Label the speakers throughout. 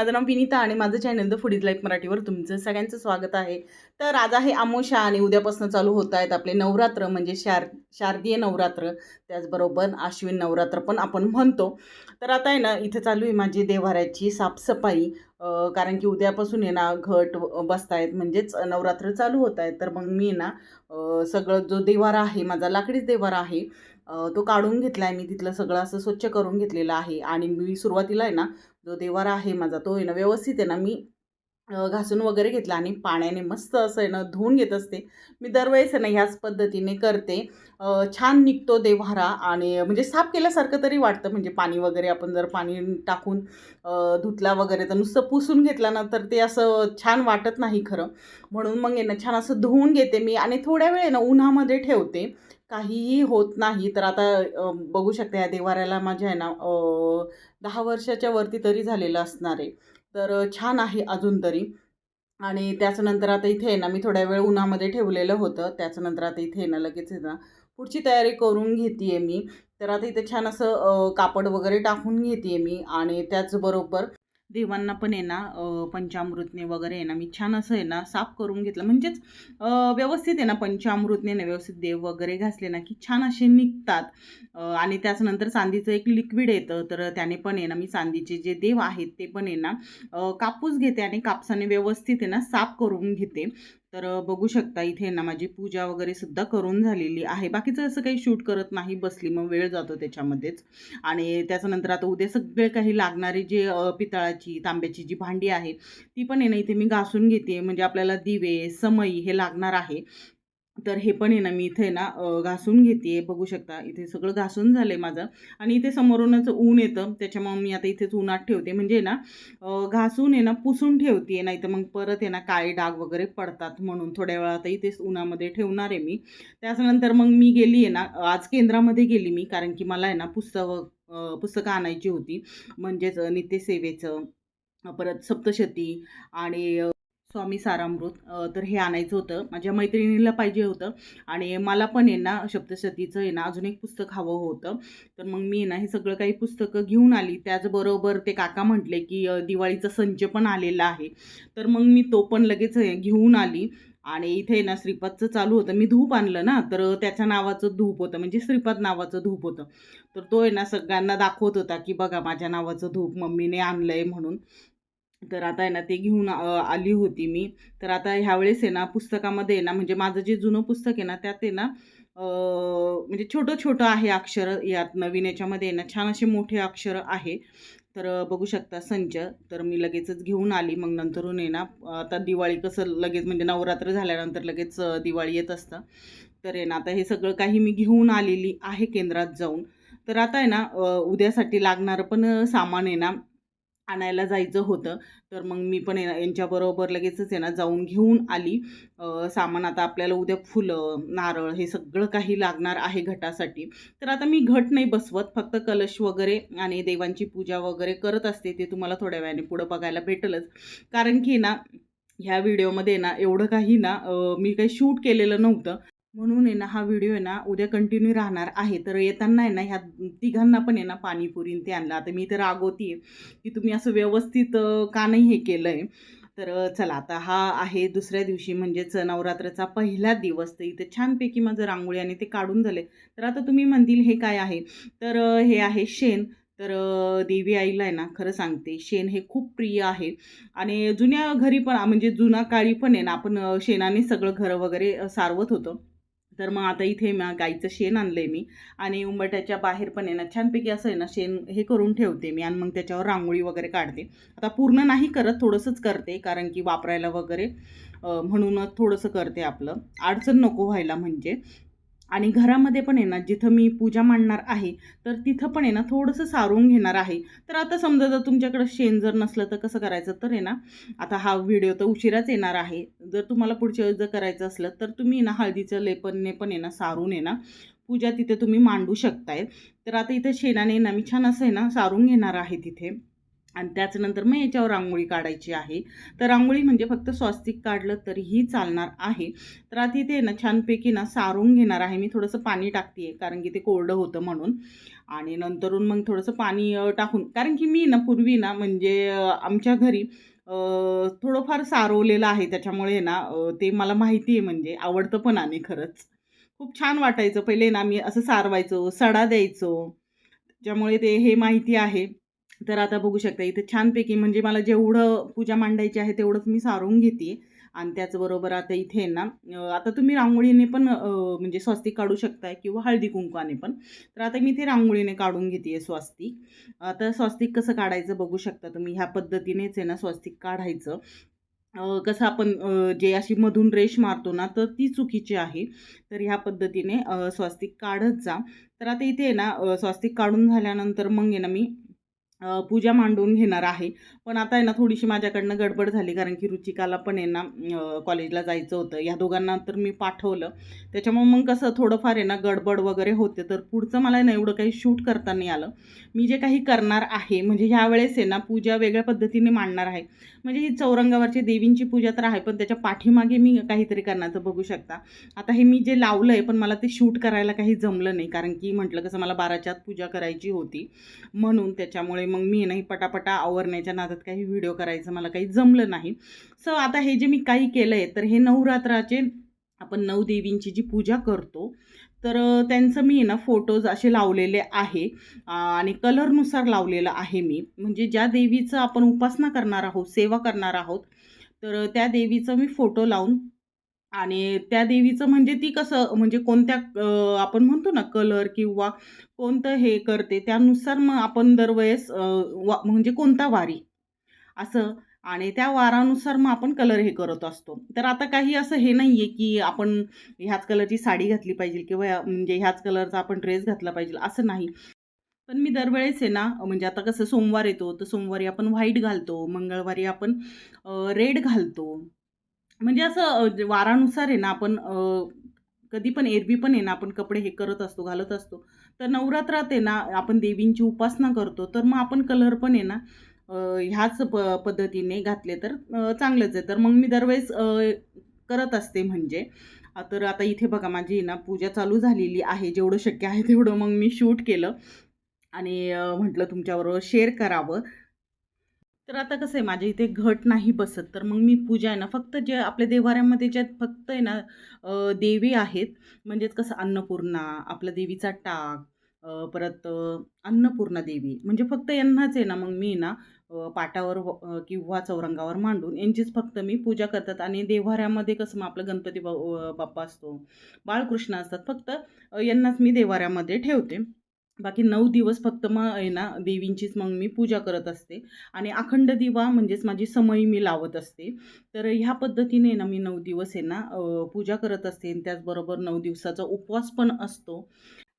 Speaker 1: माझं नाव विनीता आणि माझं चॅनल द फुडीज लाईफ मराठीवर तुमचं सगळ्यांचं स्वागत आहे. तर आज आहे आमोशा आणि उद्यापासून चालू होत आहेत आपले नवरात्र म्हणजे शार शारदीय नवरात्र. त्याचबरोबर आश्विन नवरात्र पण आपण म्हणतो. तर आता आहे ना इथं चालू आहे माझी देवाऱ्याची साफसफाई. कारण की उद्यापासून आहे ना घट बसतायत म्हणजेच नवरात्र चालू होत आहेत. तर मग मी ना सगळं जो देवारा आहे माझा लाकडीच देवारा आहे तो काढून घेतला आहे मी तिथलं सगळं असं स्वच्छ करून घेतलेलं आहे. आणि मी सुरुवातीला आहे ना जो देवारा आहे माझा तो आहे ना व्यवस्थित आहे ना मी घासून वगैरे घेतला आणि पाण्याने मस्त असं आहे ना धुवून घेत असते. मी दरवेळेस आहे ना ह्याच पद्धतीने करते. छान निघतो देवारा आणि म्हणजे साफ केल्यासारखं तरी वाटतं म्हणजे पाणी वगैरे आपण जर पाणी टाकून धुतला वगैरे तर नुसतं पुसून घेतला ना तर ते असं छान वाटत नाही खरं. म्हणून मग आहे ना छान असं धुवून घेते मी आणि थोड्या वेळ ना उन्हामध्ये ठेवते. काहीही होत नाही. तर आता बघू शकते या देवाऱ्याला माझ्या आहे ना दहा वर्षाच्या वरती तरी झालेलं असणार आहे. तर छान आहे अजून तरी. आणि त्याच्यानंतर आता इथे आहे ना मी थोड्या वेळ उन्हामध्ये ठेवलेलं होतं. त्याच्यानंतर आता इथे ना लगेच आहे ना पुढची तयारी करून घेते आहे मी. तर आता इथे छान असं कापड वगैरे टाकून घेते मी. आणि त्याचबरोबर देवांना पण आहे ना पंचामृतने वगैरे आहे ना मी छान असं आहे ना साफ करून घेतलं. म्हणजेच व्यवस्थित आहे ना पंचामृतने ना व्यवस्थित देव वगैरे घासले ना की छान असे निघतात. आणि त्याचनंतर चांदीचं एक लिक्विड येतं तर त्याने पण आहे ना मी चांदीचे जे देव आहेत ते पण आहे ना कापूस घेते आणि कापसाने व्यवस्थित आहे ना साफ करून घेते. तर बघू शकता इथे ना माझी पूजा वगैरे सुद्धा करून झालेली आहे. बाकीचं असं काही शूट करत नाही बसली मग वेळ जातो त्याच्यामध्येच. आणि त्याच्यानंतर आता उद्या सगळे काही लागणारी जे पितळाची तांब्याची जी भांडी आहे ती पण आहे ना इथे मी घासून घेते. म्हणजे आपल्याला दिवे समई हे लागणार आहे. तर हे पण आहे ना मी इथे ना घासून घेते बघू शकता. इथे सगळं घासून झालं आहे माझं. आणि इथे समोरूनच ऊन येतं त्याच्यामुळे मी आता इथेच उन्हात ठेवते. म्हणजे ना घासून आहे ना पुसून ठेवते नाही तर मग परत आहे ना काळे डाग वगैरे पडतात म्हणून थोड्या वेळा आता इथेच उन्हामध्ये ठेवणार आहे मी. त्याच्यानंतर मग मी गेली आहे ना आज केंद्रामध्ये गेली मी कारण की मला आहे ना पुस्तकं पुस्तकं आणायची होती. म्हणजेच नित्यसेवेचं परत सप्तशती आणि स्वामी सारामृत तर हे आणायचं होतं. माझ्या मैत्रिणीला पाहिजे होतं. आणि मला पण आहे ना शब्दशतीचं आहे ना अजून एक पुस्तक हवं होतं. तर मग मी ना हे सगळं काही पुस्तकं घेऊन आली. त्याचबरोबर ते काका म्हटले की दिवाळीचा संच पण आलेला आहे. तर मग मी तो पण लगेच घेऊन आली. आणि इथे ना श्रीपादचं चालू होतं. मी धूप आणलं ना तर त्याच्या नावाचं धूप होतं. म्हणजे श्रीपाद नावाचं धूप होतं. तर तो आहे ना सगळ्यांना दाखवत होता की बघा माझ्या नावाचं धूप मम्मीने आणलं आहे म्हणून. तर आता आहे ना ते घेऊन आली होती मी. तर आता ह्यावेळेस आहे ना पुस्तकामध्ये आहे ना म्हणजे माझं जे जुनं पुस्तक आहे ना त्यात आहे ना म्हणजे छोटं छोटं आहे अक्षर यात नवीन याच्यामध्ये आहे ना छान असे मोठे अक्षर आहे. तर बघू शकता संच. तर मी लगेचच घेऊन आली. मग नंतरून आहे ना आता दिवाळी कसं लगेच म्हणजे नवरात्र झाल्यानंतर लगेच दिवाळी येत असतं. तर आहे ना आता हे सगळं काही मी घेऊन आलेली आहे केंद्रात जाऊन. तर आता आहे ना उद्यासाठी लागणारं पण सामान आहे ना आणायला जायचं होतं. तर मग मी पण यांच्याबरोबर लगेचच आहे ना जाऊन घेऊन आली. सामान आता आपल्याला उद्या फुलं नारळ हे सगळं काही लागणार आहे घटासाठी. तर आता मी घट नाही बसवत फक्त कलश वगैरे आणि देवांची पूजा वगैरे करत असते ते तुम्हाला थोड्या वेळाने पुढं बघायला भेटलंच. कारण की ना ह्या व्हिडिओमध्ये ना एवढं काही ना मी काही शूट केलेलं नव्हतं. म्हणून आहे ना हा व्हिडिओ आहे ना उद्या कंटिन्यू राहणार आहे. तर येताना आहे ना ह्या तिघांना पण आहे ना पाणीपुरी ते आणलं. आता मी तर रागवती आहे की तुम्ही असं व्यवस्थित का नाही हे केलं आहे तर चला आता हा आहे दुसऱ्या दिवशी म्हणजेच नवरात्राचा पहिला दिवस. तर इथे छानपैकी माझं रांगोळी आणि ते काढून झाले. तर आता तुम्ही म्हणतील हे काय आहे? तर हे आहे शेण. तर देवी आईला आहे ना खरं सांगते शेण हे खूप प्रिय आहे. आणि जुन्या घरी पण म्हणजे जुना काळी पण आहे ना आपण शेणाने सगळं घरं वगैरे सारवत होतो. तर मग आता इथे मग गाईचं शेण आणलं आहे मी. आणि उंबरट्याच्या बाहेर पण आहे ना छानपैकी असं आहे ना शेण हे करून ठेवते मी आणि मग त्याच्यावर रांगोळी वगैरे काढते. आता पूर्ण नाही करत थोडंसंच करते कारण की वापरायला वगैरे म्हणून म्हणूनच थोडंसं करते आपलं. अडचण नको व्हायला म्हणजे. आणि घरामध्ये पण आहे ना जिथं मी पूजा मांडणार आहे तर तिथं पण आहे ना थोडंसं सारून घेणार आहे. तर आता समजा जर तुमच्याकडं शेण जर नसलं तर कसं करायचं? तर आहे ना आता हा व्हिडिओ तर उशिराच येणार आहे. जर तुम्हाला पुढच्या वेळेस जर करायचं असलं तर तुम्ही ना हळदीचं लेपनने पण आहे ना सारून आहे ना पूजा तिथे तुम्ही मांडू शकताय. तर आता इथं शेणाने ना मी छान असं आहे ना सारून घेणार आहे तिथे. आणि त्याच्यानंतर मग याच्यावर रांगोळी काढायची आहे. तर रांगोळी म्हणजे फक्त स्वस्तिक काढलं तरीही चालणार आहे. तर आता इथे ना छानपैकी ना सारून घेणार आहे. मी थोडंसं पाणी टाकते कारण की ते कोरडं होतं म्हणून. आणि नंतरून मग थोडंसं पाणी टाकून. कारण की मी ना पूर्वी ना म्हणजे आमच्या घरी थोडंफार सारवलेलं आहे. त्याच्यामुळे ना ते मला माहिती आहे म्हणजे आवडतं पण आणि खरंच. खूप छान वाटायचं. पहिले ना मी असं सारवायचो सडा द्यायचो. त्यामुळे ते हे माहिती आहे. तर आता बघू शकता इथे छानपैकी म्हणजे मला जेवढं पूजा मांडायची आहे तेवढंच मी सारून घेते. आणि त्याचबरोबर आता इथे ना आता तुम्ही रांगोळीने पण म्हणजे स्वस्तिक काढू शकताय किंवा हळदी कुंकवाने पण. तर आता मी इथे रांगोळीने काढून घेते स्वस्तिक. आता स्वस्तिक कसं काढायचं बघू शकता तुम्ही. ह्या पद्धतीनेच आहे ना स्वस्तिक काढायचं. कसं आपण जे अशी मधून रेष मारतो ना तर ती चुकीची आहे. तर ह्या पद्धतीने स्वस्तिक काढत जा. तर आता इथे आहे ना स्वस्तिक काढून झाल्यानंतर मग आहे ना मी पूजा मांडून घेणार आहे. पण आता आहे ना थोडीशी माझ्याकडनं गडबड झाली कारण की रुचिकाला पण आहे ना कॉलेजला जायचं होतं. ह्या दोघांना तर मी पाठवलं. त्याच्यामुळे मग कसं थोडंफार आहे ना गडबड वगैरे होते. तर पुढचं मला ना एवढं काही शूट करता नाही आलं. मी जे काही करणार आहे म्हणजे ह्या वेळेस आहे ना पूजा वेगळ्या पद्धतीने मांडणार आहे. म्हणजे ही चौरंगावरची देवींची पूजा तर आहे पण त्याच्या पाठीमागे मी काहीतरी करण्याचं बघू शकता. आता हे मी जे लावलं आहे पण मला ते शूट करायला काही जमलं नाही. कारण की म्हटलं कसं मला बाराच्यात पूजा करायची होती. म्हणून त्याच्यामुळे मग मी नाही पटापटा आवरण्याच्या नादात काही व्हिडिओ करायचं मला काही जमलं नाही. सो आता हे जे मी काही केलं आहे तर हे नवरात्राचे आपण नऊ देवींची जी पूजा करतो तर त्यांचं मी ना फोटोज असे लावलेले आहे. आणि कलरनुसार लावलेलं आहे मी. म्हणजे ज्या देवीचं आपण उपासना करणार आहोत सेवा करणार आहोत तर त्या देवीचं मी फोटो लावून आणि त्या देवीचं म्हणजे ती कसं म्हणजे कोणत्या आपण म्हणतो ना कलर किंवा कोणतं हे करते त्यानुसार मग आपण दरवेळेस वा म्हणजे कोणता वारी असं. आणि त्या वारानुसार मग आपण कलर हे करत असतो. तर आता काही असं हे नाही आहे की आपण ह्याच कलरची साडी घातली पाहिजे किंवा म्हणजे ह्याच कलरचा आपण ड्रेस घातला पाहिजे असं नाही. पण मी दरवेळेस आहे ना म्हणजे आता कसं सोमवार येतो तर सोमवारी आपण व्हाईट घालतो मंगळवारी आपण रेड घालतो. म्हणजे असं जे वारानुसार आहे ना आपण कधी पण एरवी पण आहे ना आपण कपडे हे करत असतो घालत असतो. तर नवरात्रात आहे ना आपण देवींची उपासना करतो. तर मग आपण कलर पण आहे ना ह्याच प पद्धतीने घातले तर चांगलंच आहे. तर मग मी दरवेळेस करत असते म्हणजे. तर आता इथे बघा माझी आहे ना पूजा चालू झालेली आहे. जेवढं शक्य आहे तेवढं मग मी शूट केलं. आणि म्हटलं तुमच्याबरोबर शेअर करावं. तर आता कसं आहे माझ्या इथे घट नाही बसत. तर मग मी पूजा आहे ना फक्त जे आपल्या देवाऱ्यामध्ये ज्यात फक्त आहे ना देवी आहेत. म्हणजेच कसं अन्नपूर्णा आपल्या देवीचा टाक परत अन्नपूर्णा देवी. म्हणजे फक्त यांनाच आहे ना मग मी ना पाटावर किंवा चौरंगावर मांडून यांचीच फक्त मी पूजा करतात. आणि देवाऱ्यामध्ये कसं मग आपलं गणपती बा बाप्पा असतो बाळकृष्ण असतात. फक्त यांनाच मी देवाऱ्यामध्ये ठेवते. बाकी नऊ दिवस फक्त मग आहे ना देवींचीच मग मी पूजा करत असते. आणि अखंड दिवा म्हणजेच माझी समयी मी लावत असते. तर ह्या पद्धतीने ना मी नऊ दिवस आहे ना पूजा करत असते. आणि त्याचबरोबर नऊ दिवसाचा उपवास पण असतो.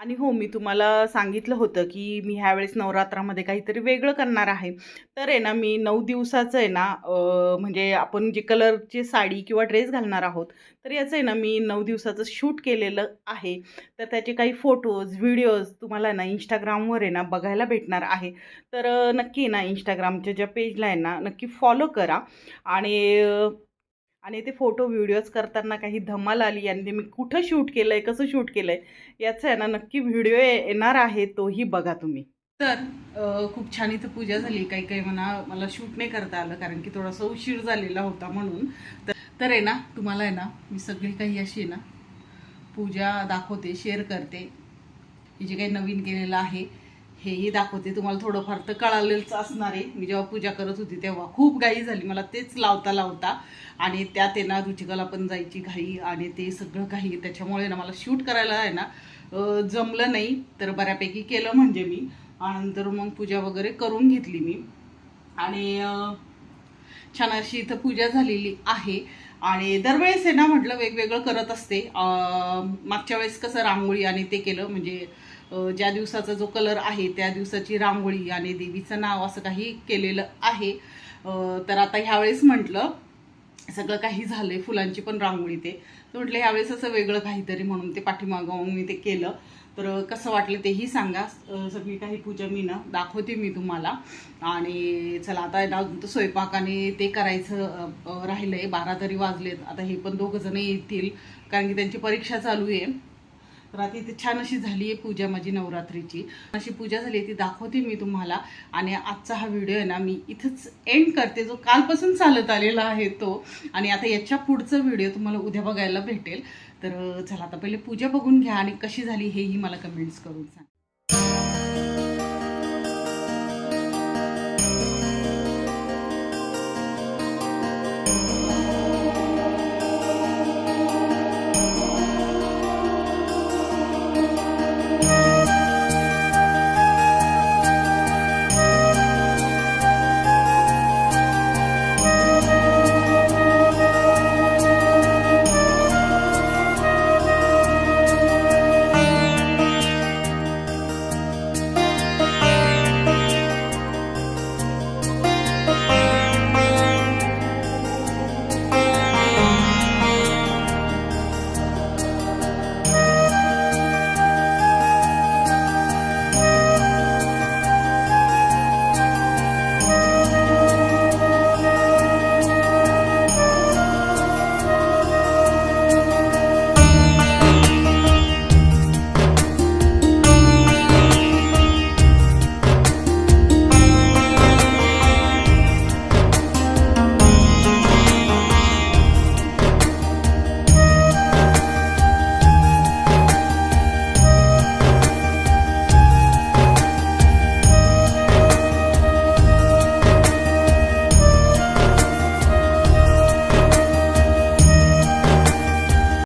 Speaker 1: आणि हो मी तुम्हाला सांगितलं होतं की मी ह्यावेळेस नवरात्रामध्ये काहीतरी वेगळं करणार आहे. तर आहे ना मी नऊ दिवसाचं आहे ना म्हणजे आपण जे कलरची साडी किंवा ड्रेस घालणार आहोत तर याचं आहे ना मी नऊ दिवसाचं शूट केलेलं आहे. तर त्याचे काही फोटोज व्हिडिओज तुम्हाला ना इंस्टाग्रामवर आहे ना बघायला भेटणार आहे. तर नक्की ना इंस्टाग्रामच्या ज्या पेजला आहे ना नक्की फॉलो करा. आणि आणि ते फोटो व्हिडिओज करताना काही धमाल आली आणि मी कुठं शूट केलं आहे कसं शूट केलं आहे याचं आहे ना नक्की व्हिडिओ येणार आहे तोही बघा तुम्ही. तर खूप छान इथं पूजा झाली. काही काही म्हणा मला शूट नाही करता आलं कारण की थोडासा उशीर झालेला होता म्हणून. तर आहे ना तुम्हाला आहे ना मी सगळी काही अशी आहे ना पूजा दाखवते शेअर करते. हे जे काही नवीन केलेलं आहे हेही दाखवते. तुम्हाला थोडंफार तर कळालेलंच असणार आहे. मी जेव्हा पूजा करत होती तेव्हा खूप घाई झाली. मला तेच लावता लावता आणि त्यात आहे ना रुचिकाला पण जायची घाई आणि ते सगळं काही त्याच्यामुळे ना मला शूट करायला आहे ना जमलं नाही. तर बऱ्यापैकी केलं म्हणजे मी. नंतर मग पूजा वगैरे करून घेतली मी. आणि छान अशी इथं पूजा झालेली आहे. आणि दरवेळेस आहे ना म्हटलं वेगवेगळं करत असते. मागच्या वेळेस कसं रांगोळी आणि ते केलं. म्हणजे ज्या दिवसाचा जो कलर आहे त्या दिवसाची रांगोळी आणि देवीचं नाव असं काही केलेलं आहे. तर आता ह्यावेळेस म्हटलं सगळं काही झालंय फुलांची पण रांगोळी ते. तर म्हटलं ह्यावेळेस असं वेगळं काहीतरी म्हणून ते पाठीमागं मी ते केलं. तर कसं वाटलं तेही सांगा. सगळी काही पूजा मी ना दाखवते मी तुम्हाला. आणि चला आता ना स्वयंपाकाने ते करायचं राहिलं आहे राहिलंय. बारा तरी वाजलेत. आता हे पण दोघं जण येतील. कारण की त्यांची परीक्षा चालू आहे. तर आता इथे छान अशी झाली आहे पूजा माझी नवरात्रीची. अशी पूजा झाली आहे ती दाखवते मी तुम्हाला. आणि आजचा हा व्हिडिओ आहे ना मी इथंच एंड करते. जो कालपासून चालत आलेला आहे तो. आणि आता याच्या पुढचा व्हिडिओ तुम्हाला उद्या बघायला भेटेल. तर चला आता पहिले पूजा बघून घ्या आणि कशी झाली हेही मला कमेंट्स करून सांगा.